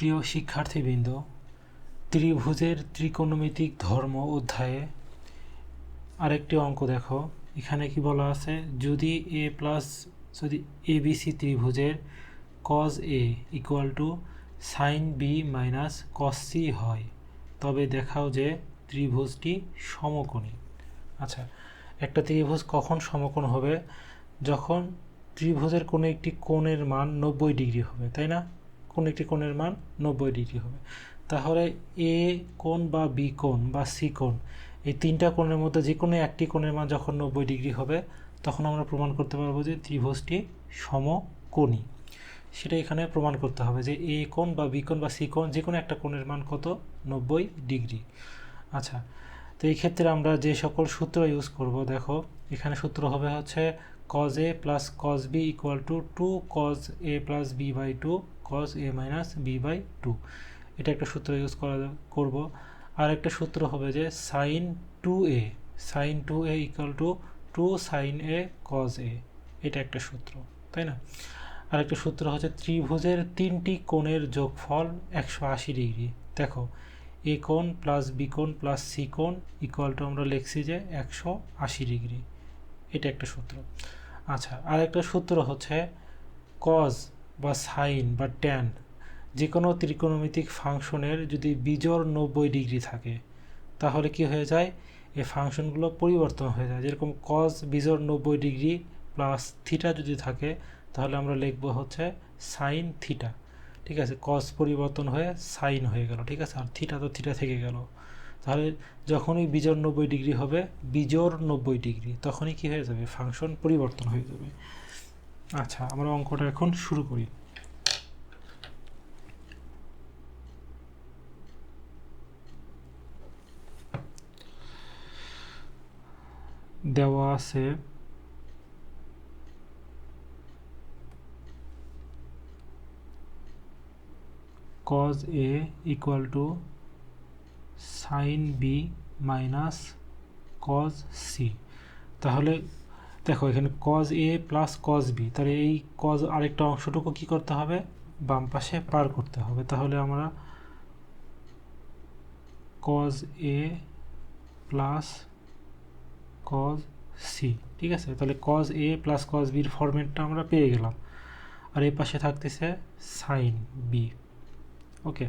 প্রিয় শিক্ষার্থীবৃন্দ, ত্রিভুজের ত্রিকোণমিতিক ধর্ম অধ্যায়ে আরেকটি অঙ্ক দেখো। এখানে কি বলা আছে? যদি এ প্লাস যদি এ বিসি ত্রিভুজের cos A equal to sine B minus cos C হয়, তবে দেখাও যে ত্রিভুজটি সমকোণী। আচ্ছা একটা ত্রিভুজ কখন সমকোণ হবে? যখন ত্রিভুজের কোনো একটি কোণের মান নব্বই ডিগ্রি হবে, তাই না? কোন একটি কোণের মান নব্বই ডিগ্রি হবে। তাহলে এ কোণ বা বি কোণ বা সি কোণ, এই তিনটা কোণের মধ্যে যে কোনো একটি কোণের মান যখন নব্বই ডিগ্রি হবে, তখন আমরা প্রমাণ করতে পারব যে ত্রিভুজটি সমকোণী। সেটা এখানে প্রমাণ করতে হবে যে এ কোণ বা বি কোণ বা সি কোণ যে কোনো একটা কোণের মান কত? নব্বই ডিগ্রি। আচ্ছা তো এই ক্ষেত্রে আমরা যে সকল সূত্র ইউজ করব, দেখো, এখানে সূত্র হবে হচ্ছে cos A plus cos B equal to two cos A plus B by two cos a minus B by two এটা একটা সূত্র ইউজ করা করব। আর একটা সূত্র হবে যে sine two A sine two A equal to two sine A cos A এটা একটা সূত্র, তাই না? আর একটা সূত্র হচ্ছে ত্রিভুজের তিনটি কোণের যোগফল একশো আশি ডিগ্রি। দেখো এ কোণ প্লাস বি কোণ প্লাস সি কোণ ইকুয়াল টু আমরা লিখছি যে একশো আশি ডিগ্রি। এটা একটা সূত্র। আচ্ছা আর একটা সূত্র হচ্ছে কজ বা সাইন বা ট্যান যে কোনো ত্রিকোণমিতিক ফাংশনের যদি বিজোড় নব্বই ডিগ্রি থাকে, তাহলে কি হয়ে যায়? এই ফাংশনগুলো পরিবর্তন হয়ে যায়। যেরকম কজ বিজোড় নব্বই ডিগ্রি প্লাস থিটা যদি থাকে, তাহলে আমরা লিখব হচ্ছে সাইন থিটা ঠিক আছে কজ পরিবর্তন হয়ে সাইন হয়ে গেল। ঠিক আছে, আর থিটা তো থিটা থেকে গেল। তাহলে যখনই বিজোড় নব্বই ডিগ্রি হবে, বিজোড় নব্বই ডিগ্রি, তখনই কি হয়ে যাবে? ফাংশন পরিবর্তন হয়ে যাবে। আচ্ছা আমরা অঙ্কটা এখন শুরু করি। দেওয়া আছে cos a equal to sin b minus cos c তাহলে দেখো, এখানে cos A plus cos B তাহলে এই কজ আরেকটা অংশটুকু কি করতে হবে? বাম পাশে পার করতে হবে। তাহলে আমরা cos A plus cos C ঠিক আছে? তাহলে cos এ প্লাস কজ বির ফরম্যাটটা আমরা পেয়ে গেলাম। আর এই পাশে থাকতেছে সাইন বি ওকে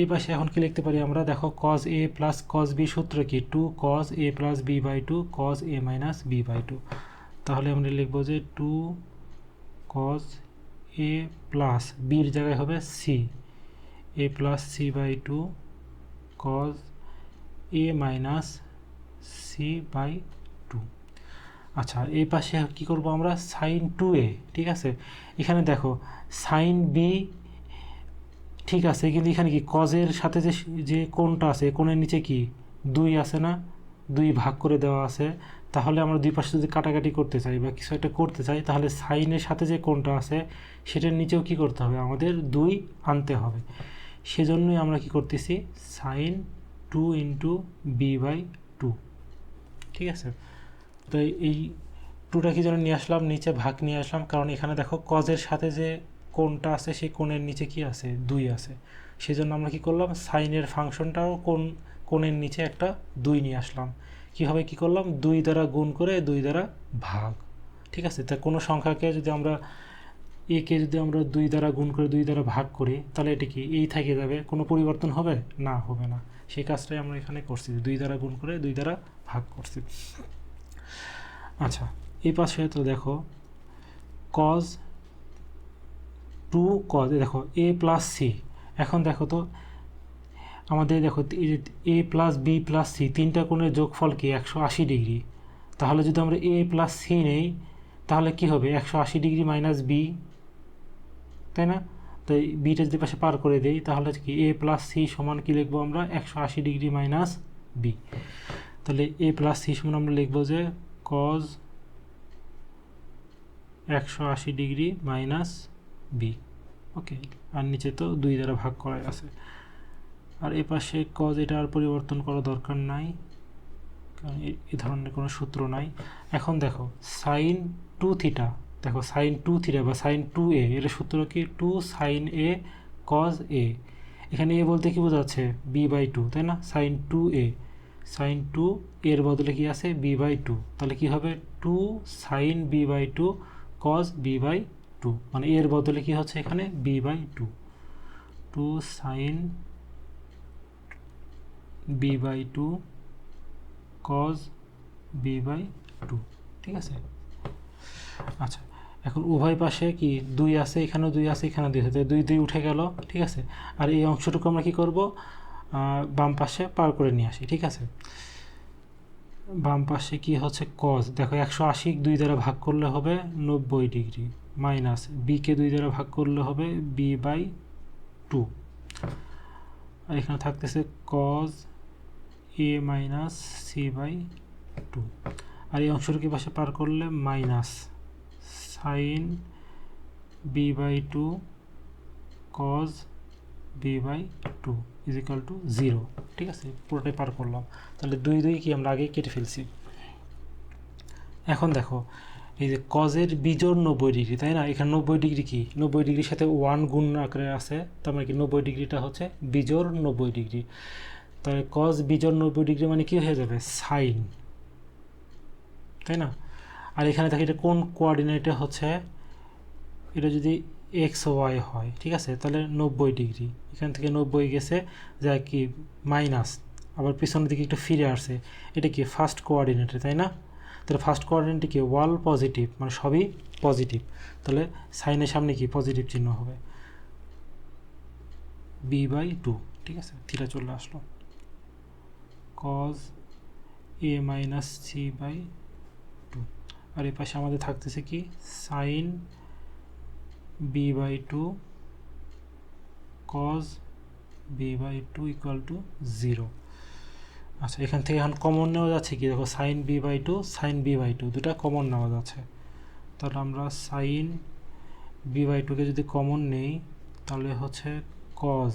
এই পাশে এখন কি লিখতে পারি আমরা? দেখো cos A plus cos B সূত্র কি? Two cos A plus B by two cos A minus B by two তাহলে আমরা লিখব যে টু কজ এ প্লাস বির জায়গায় হবে C A plus C by two cos A minus C by two আচ্ছা এই পাশে কি করব আমরা? সাইন টু এ ঠিক আছে? এখানে দেখো সাইন বি ঠিক আছে, কিন্তু এখানে কি কজের সাথে যে যে কোনটা আছে কোণের নিচে কি দুই আছে না? দুই ভাগ করে দেওয়া আছে। তাহলে আমরা দুই পাশে যদি কাটাকাটি করতে চাই বা কিছু একটা করতে চাই, তাহলে সাইনের সাথে যে কোনটা আছে, সেটার নিচেও কি করতে হবে? আমাদের দুই আনতে হবে। সেজন্যই আমরা কি করতেছি? Sine two into B by two ঠিক আছে? তো এই টুটা কি যেন নিয়ে আসলাম, নিচে ভাগ নিয়ে আসলাম। কারণ এখানে দেখো কজের সাথে যে কোনটা আছে, সেই কোণের নিচে কি আছে? দুই আছে। সেজন্য আমরা কি করলাম? সাইনের ফাংশনটাও কোন, কোণের নিচে একটা দুই নিয়ে আসলাম। কীভাবে কি করলাম? দুই দ্বারা গুণ করে দুই দ্বারা ভাগ। ঠিক আছে? তা কোনো সংখ্যাকে যদি আমরা একে যদি আমরা দুই দ্বারা গুণ করে দুই দ্বারা ভাগ করি, তাহলে এটা কি এই থেকে যাবে? কোনো পরিবর্তন হবে? না হবে না। সেই কাজটাই আমরা এখানে করছি। দুই দ্বারা গুণ করে দুই দ্বারা ভাগ করছি। আচ্ছা এই পাশে তো দেখো কজ টু কজ দেখো এ প্লাস সি এখন দেখো তো, আমাদের দেখো A plus B plus C তিনটা কোণের যোগফল কি? একশো আশি ডিগ্রি। তাহলে যদি আমরা এ প্লাস সি নেই, তাহলে কি হবে? একশো আশি ডিগ্রি মাইনাস বি তাই না? তো বিটা যদি পাশে পার করে দেই, তাহলে কি এ প্লাস সি সমান কি লিখব আমরা? একশো আশি ডিগ্রি মাইনাস বি তাহলে এ প্লাস সি সমান আমরা লিখব যে কজ একশো আশি ডিগ্রি মাইনাস বি ওকে আর নিচে তো দুই দ্বারা ভাগ করা আছে। আর এ পাশে কজ এটা আর পরিবর্তন করা দরকার নাই, কারণ এ ধরনের কোনো সূত্র নাই। এখন দেখো সাইন টু থিটা দেখো সাইন টু থিটা বা সাইন টু এ এর সূত্র কি? Two sine A cos A এখানে এ বলতে কি বোঝাচ্ছে? বি বাই টু তাই না? Sine two A sine two এর বদলে কি আছে? বি বাই টু তাহলে কি হবে? Two sine B by two cos B by two মানে এর বদলে কি হচ্ছে এখানে? B by two two sine B by two cos B by two ঠিক আছে? আচ্ছা এখন উভয় পাশে কি দুই আছে, এখানেও দুই আছে এখানে দুই আছে দুই দুই উঠে গেল, ঠিক আছে? আর এই অংশটুকু আমরা কি করব? বাম পাশে পার করে নিয়ে আসি, ঠিক আছে? বাম পাশে কি হচ্ছে? কজ দেখো, একশো আশি দুই দ্বারা ভাগ করলে হবে নব্বই ডিগ্রি। মাইনাস বিকে দুই দ্বারা ভাগ করলে হবে বি বাই টু আর এখানে থাকতেছে cos A minus C by two আর এই অংশটুকু পাশে পার করলে? Minus sine B by two cos B by two is equal to zero ঠিক আছে? পুরোটাই পার করলাম। তাহলে দুই দুই কি আমরা আগে কেটে ফেলছি? এখন দেখো এই যে কজের বিজোর নব্বই ডিগ্রি, তাই না? এখানে নব্বই ডিগ্রি কি? নব্বই ডিগ্রির সাথে ওয়ান গুণ আকারে আছে, তার মানে কি? নব্বই ডিগ্রিটা হচ্ছে বিজোর নব্বই ডিগ্রি। তাহলে কজ বিজোর নব্বই ডিগ্রি মানে কি হয়ে যাবে? সাইন। তাই না? আর এখানে দেখি, এটা কোন কোয়ার্ডিনেটে হচ্ছে? এটা যদি এক্স ওয়াই হয়, ঠিক আছে? তাহলে নব্বই ডিগ্রি। এখান থেকে নব্বই গেছে যা কি? মাইনাস। আবার পিছনের দিকে একটু ফিরে আসছে এটা কি? ফার্স্ট কোয়ার্ডিনেটে, তাই না? তাহলে ফার্স্ট কোয়ার্ডিনেটে কি ওয়াল পজিটিভ মানে সবই পজিটিভ তাহলে সাইনের সামনে কি পজিটিভ চিহ্ন হবে? বি বাই টু ঠিক আছে? থিটা চলে আসলো। Cos A minus C by two আর এই পাশে আমাদের থাকতেছে কি? Sine B by two cos B by two equal to zero আচ্ছা এখান থেকে এখন কমন নেওয়া যাচ্ছে কি? দেখো sine B by two sine B by two দুটা কমন নেওয়া যাচ্ছে। তাহলে আমরা সাইন বি বাই টুকে যদি কমন নেই, তাহলে হচ্ছে cos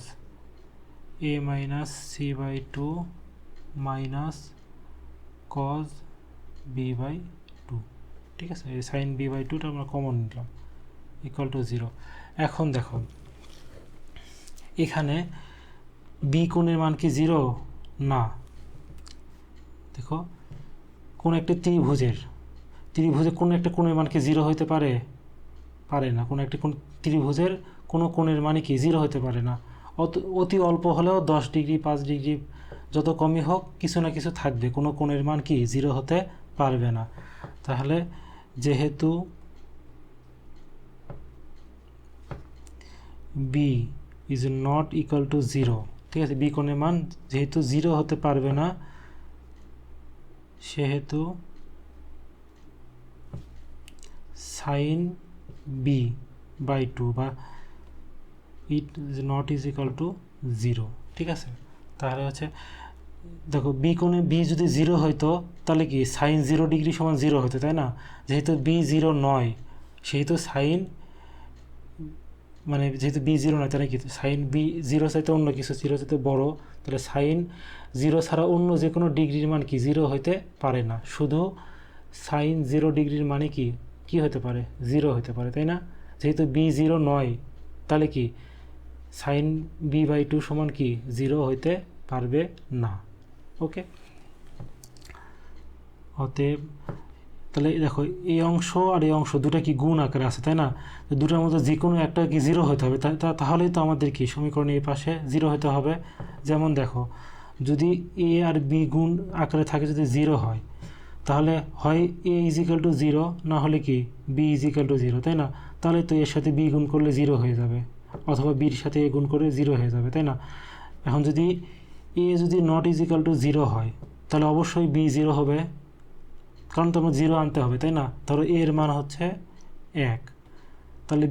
A minus C by two minus cos B by two ঠিক আছে? এই সাইন বি বাই টুটা আমরা কমন নিলাম ইকুয়াল টু জিরো এখন দেখো, এখানে বি কোণের মান কি জিরো না। দেখো, কোন একটা ত্রিভুজের ত্রিভুজের কোন একটা কোণের মান কি জিরো হতে পারে? পারে না। কোনো একটা কোন ত্রিভুজের কোনো কোণের মানে কি জিরো হতে পারে না। অত, অতি অল্প হলেও দশ ডিগ্রি, পাঁচ ডিগ্রি যত কমই হোক, কিছু না কিছু থাকবে। কোনো কোণের মান কি জিরো হতে পারবে না। তাহলে যেহেতু B is not equal to zero ঠিক আছে? বি কোণের মান যেহেতু জিরো হতে পারবে না সেহেতু সাইন বি বাই টু বা it not is equal to zero ঠিক আছে? তাহলে হচ্ছে, দেখো বি কোণে বি যদি জিরো হইতো তাহলে কি? সাইন জিরো ডিগ্রি সমান জিরো হতো, তাই না? যেহেতু বি জিরো নয়, সেহেতু সাইন মানে যেহেতু বি জিরো নয় তাহলে কি? সাইন বি জিরো চাইতে অন্য কিছু জিরো চাইতে বড়, তাহলে সাইন জিরো ছাড়া অন্য যে কোনো ডিগ্রির মান কি? জিরো হইতে পারে না। শুধু সাইন জিরো ডিগ্রির মানে কি? কি হতে পারে? জিরো হতে পারে, তাই না? যেহেতু বি জিরো নয়, তাহলে কি? সাইন বি বাই টু সমান কি? জিরো হইতে পারবে না। ওকে অতএব তাহলে দেখো, এই অংশ আর এই অংশ দুটা কি গুণ আকারে আছে, তাই না? দুটার মধ্যে যে কোনো একটা কি জিরো হতে হবে তাহলেই তো আমাদের কি? সমীকরণের এই পাশে জিরো হতে হবে। যেমন দেখো, যদি এ আর বি গুণ আকারে থাকে যদি জিরো হয়, তাহলে হয় এ ইজিক্যাল টু জিরো না হলে কি? বি ইজিক্যাল টু জিরো তাই না? তাহলে তো এর সাথে বি গুণ করলে জিরো হয়ে যাবে, অথবা বির সাথে এ গুণ করে জিরো হয়ে যাবে, তাই না? এখন যদি এ যদি নট ইজিক্যাল টু জিরো হয়, তাহলে অবশ্যই বি জিরো হবে। কারণ তোমার জিরো আনতে হবে, তাই না? ধরো এর মান হচ্ছে এক। তাহলে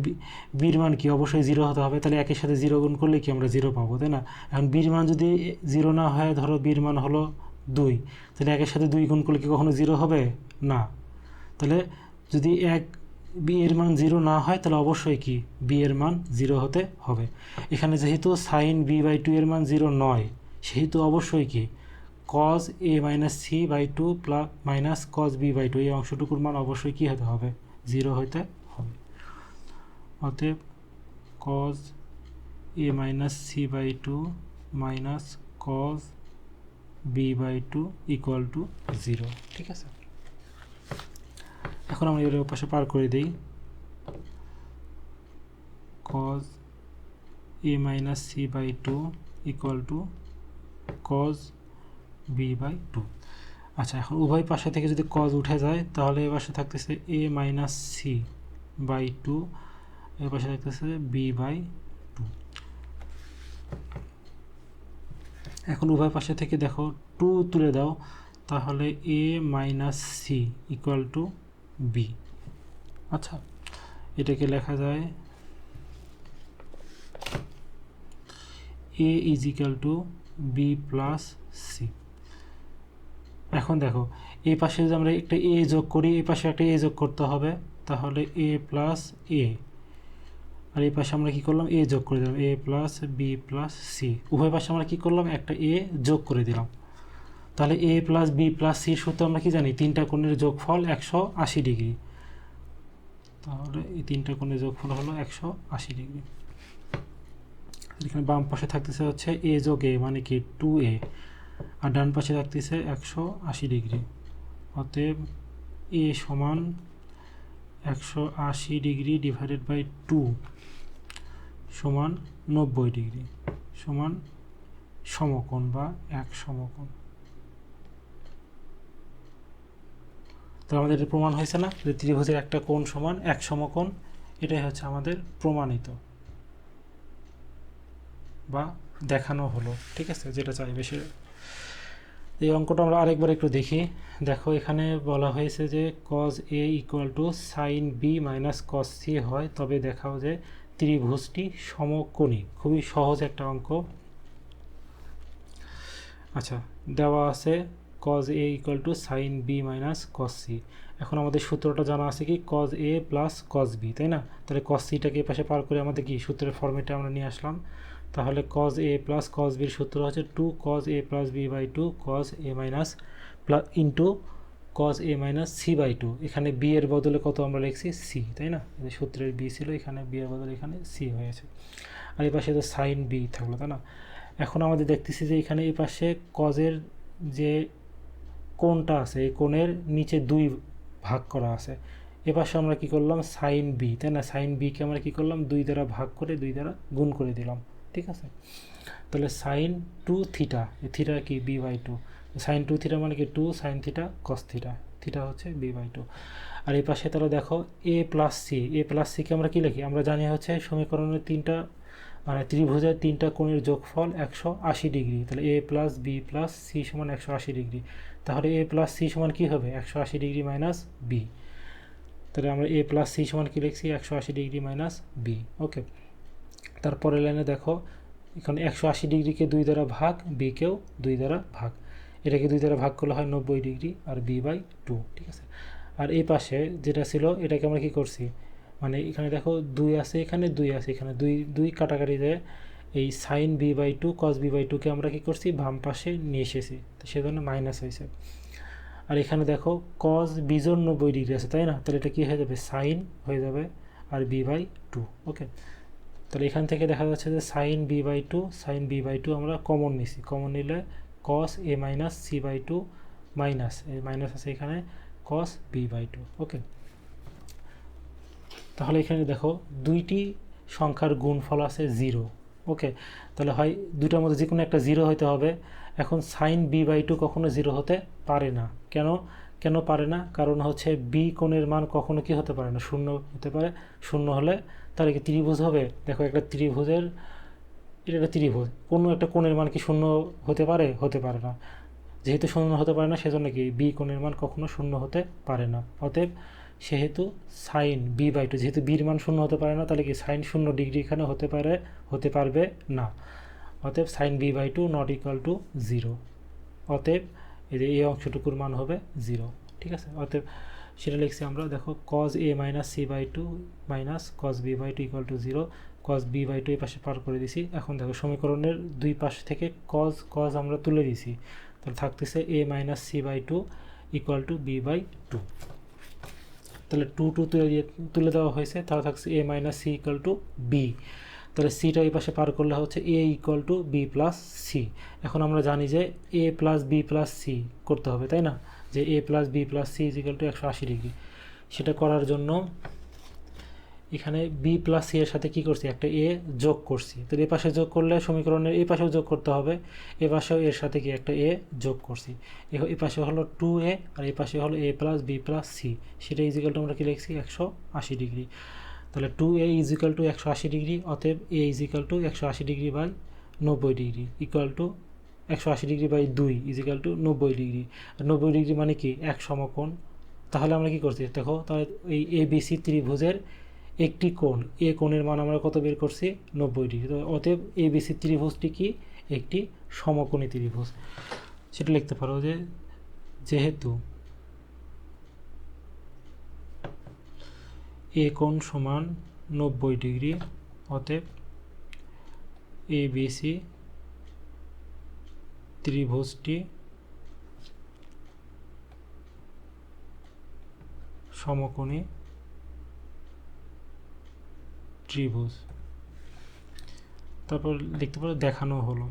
বির মান কি? অবশ্যই জিরো হতে হবে, তাহলে একের সাথে জিরো গুণ করলে কি আমরা জিরো পাবো, তাই না? এখন বির মান যদি জিরো না হয়, ধরো বির মান হলো দুই, তাহলে একের সাথে দুই গুণ করলে কি কখনো জিরো হবে? না। তাহলে যদি এক বি এর মান জিরো না হয়, তাহলে অবশ্যই কি? বি এর মান জিরো হতে হবে। এখানে যেহেতু সাইন বি বাই টু এর মান জিরো নয়, সেহেতু অবশ্যই কি? Cos A minus C by two plus minus cos B by two এই অংশটুকুর মান অবশ্যই কী হতে হবে? জিরো হতে অতএব cos A minus C by two minus cos B by two equal to zero ঠিক আছে? এখন আমরা এর পাশে পার করে দিই। Cos A minus C by two equal to cos B by two আচ্ছা এখন উভয় পাশে থেকে যদি কজ উঠে যায়, তাহলে এ পাশে থাকতেছে A minus C by two এ পাশে থাকতেছে বি বাই টু এখন উভয় পাশে থেকে দেখো টু তুলে দাও, তাহলে A minus C equal to B আচ্ছা এটাকে লেখা যায় A is equal to B plus C এখন দেখো, এই পাশে যদি আমরা একটা এ যোগ করি, এই পাশে একটা এ যোগ করতে হবে, তাহলে এ প্লাস এ আর এই পাশে আমরা কি করলাম? এ যোগ করে দিলাম A plus B plus C উভয় পাশে আমরা কি করলাম? একটা এ যোগ করে দিলাম। তাহলে A plus B plus C সূত্র আমরা কি জানি? তিনটা কোণের যোগফল একশো আশি ডিগ্রি। তাহলে এই তিনটা কোণের যোগফল হলো একশো আশি ডিগ্রি। এখানে বাম পাশে থাকতেছে হচ্ছে এ যোগ এ মানে কি? টু এ আর ডান পাশে থাকতেছে একশো আশি ডিগ্রি। অতএব এ সমান একশো আশি ডিগ্রি ডিভাইডেড বাই টু সমান নব্বই ডিগ্রি সমান সমকোণ বা এক সমকোণ। তো আমাদের এটা প্রমাণ হয়েছে না? যে ত্রিভুজের একটা কোণ সমান এক সমকোণ, এটাই হচ্ছে আমাদের প্রমাণিত। বা দেখানো হলো, ঠিক আছে? যেটা চাইবে সে। এই অঙ্কটা আমরা আরেকবার একটু দেখি। দেখো, এখানে বলা হয়েছে যে cos A equal to sine B minus cos C হয়। তবে দেখাও যে ত্রিভুজটি সমকোণী, খুবই সহজ একটা অঙ্ক। আচ্ছা দেওয়া আছে cos A equal to sine B minus cos C এখন আমাদের সূত্রটা জানা আছে কি cos A plus cos B তাই না? তাহলে কস সিটাকে এ পাশে পার করে আমাদের কি সূত্রের ফর্মেটে আমরা নিয়ে আসলাম। তাহলে কজ এ প্লাস কজ বির সূত্র হচ্ছে two cos A plus B by two cos A minus plus into cos A minus C by two এখানে বি এর বদলে কত আমরা লিখছি? সি তাই না? সূত্রের বি ছিল, এখানে বি এর বদলে এখানে সি হয়েছে। আর এই পাশে তো সাইন বি থাকল, তাই না? এখন আমাদের দেখতেছি যে এখানে এই পাশে কজের যে কোণটা আছে, এই কোণের নিচে দুই ভাগ করা আছে। এ পাশে আমরা কি করলাম? সাইন বি তাই না? সাইন বিকে আমরা কি করলাম? দুই দ্বারা ভাগ করে, দুই দ্বারা গুণ করে দিলাম। ঠিক আছে? তাহলে সাইন টু থিটা থিটা কি? B by two sine two theta মানে কি? Two sine theta cos theta theta হচ্ছে বি বাই টু আর এই পাশে তাহলে দেখো A plus C A plus সিকে আমরা কী লিখি? আমরা জানি হচ্ছে সমীকরণের তিনটা মানে ত্রিভুজের তিনটা কোণের যোগফল একশো আশি ডিগ্রি। তাহলে A plus B plus C সমান একশো আশি ডিগ্রি। তাহলে এ প্লাস সি সমান কী হবে? একশো আশি ডিগ্রি মাইনাস বি তাহলে আমরা এ প্লাস সি সমান কী লিখছি? একশো আশি ডিগ্রি মাইনাস বি ওকে তারপরে লাইনে দেখো, এখানে একশো আশি ডিগ্রিকে দুই দ্বারা ভাগ বিকেও দুই দ্বারা ভাগ। এটাকে দুই দ্বারা ভাগ করলে হয় নব্বই ডিগ্রি আর বি বাই টু ঠিক আছে? আর এই পাশে যেটা ছিল, এটাকে আমরা কি করছি? মানে এখানে দেখো দুই আছে, এখানে দুই আছে, এখানে দুই দুই কাটাকাটি দেয় এই sine B by two cos B by টুকে আমরা কী করছি? বাম পাশে নিয়ে এসেছি। তো সেজন্য মাইনাস হয়েছে। আর এখানে দেখো কস বিজোর নব্বই ডিগ্রি আছে, তাই না? তাহলে এটা কী হয়ে যাবে? সাইন হয়ে যাবে আর বি বাই টু ওকে তাহলে এখান থেকে দেখা যাচ্ছে যে sine B by two sine B by two আমরা কমন নিছি। কমন নিলে cos A minus C by two minus A minus আছে এখানে cos B by two okay তাহলে এখানে দেখো দুইটি সংখ্যার গুণফল আছে জিরো ওকে তাহলে হয় দুটার মধ্যে যে কোনো একটা জিরো হতে হবে। এখন সাইন বি বাই টু কখনো জিরো হতে পারে না। কেন? কেন পারে না? কারণ হচ্ছে বি কোণের মান কখনো কি হতে পারে না? শূন্য হতে পারে। শূন্য হলে তাহলে কি ত্রিভুজ হবে? দেখো একটা ত্রিভুজের, এটা একটা ত্রিভুজ। কোনো একটা কোণের মান কি শূন্য হতে পারে? হতে পারে না। যেহেতু শূন্য হতে পারে না, সেজন্য কি বি কোণের মান কখনো শূন্য হতে পারে না। অতএব সেহেতু সাইন বি বাই টু যেহেতু বির মান শূন্য হতে পারে না, তাহলে কি সাইন শূন্য ডিগ্রি এখানে হতে পারে, হতে পারবে না। অতএব sine B by two not equal to zero অতএব এই অংশটুকুর মান হবে জিরো ঠিক আছে? অতএব সেটা লিখছি আমরা। দেখো cos A minus C by two minus cos B by two equal to zero cos B by two এই পাশে পার করে দিছি। এখন দেখো, সমীকরণের দুই পাশ থেকে কজ কজ আমরা তুলে দিছি। তাহলে থাকতেছে A minus C by two equal to B by two তাহলে টু টু তুলে দিয়ে, তুলে দেওয়া হয়েছে। তাহলে থাকছে A minus C equal to B তাহলে সিটা এই পাশে পার করলে হচ্ছে A equal to B plus C এখন আমরা জানি যে A plus B plus C করতে হবে, তাই না? যে A plus B plus C is equal to একশো আশি ডিগ্রি সেটা করার জন্য এখানে বি প্লাস সি এর সাথে কি করছি? একটা এ যোগ করছি। তো এ পাশে যোগ করলে সমীকরণের এই পাশেও যোগ করতে হবে। এ পাশেও এর সাথে কি? একটা এ যোগ করছি। এ- পাশে হলো টু এ আর এই পাশে হলো A plus B plus C সেটা ইজিক্যাল টু আমরা কি লিখছি? একশো আশি ডিগ্রি তাহলে টু এ ইজিক্যাল টু একশো আশি ডিগ্রি অতএব এ ইজিক্যাল টু একশো আশি ডিগ্রি বাই নব্বই ডিগ্রি ইকুয়াল টু একশো আশি ডিগ্রি বাই দুই ইজিক্যাল টু নব্বই ডিগ্রি। নব্বই ডিগ্রি মানে কি? এক সমকোণ। তাহলে আমরা কি করছি? দেখো, তাহলে এই এ বিসি ত্রিভুজের একটি কোণ। এ কোণের মান আমরা কত বের করছি? নব্বই ডিগ্রি। তো অতএব এ বিসি ত্রিভুজটি কি? একটি সমকোণী ত্রিভুজ। সেটা লিখতে পারো যে, যেহেতু এ কোণ সমান নব্বই ডিগ্রি, অতএব এ বিসি ত্রিভুজটি সমকোণী ত্রিভুজ। তারপর লিখতে পারো দেখানো হলো।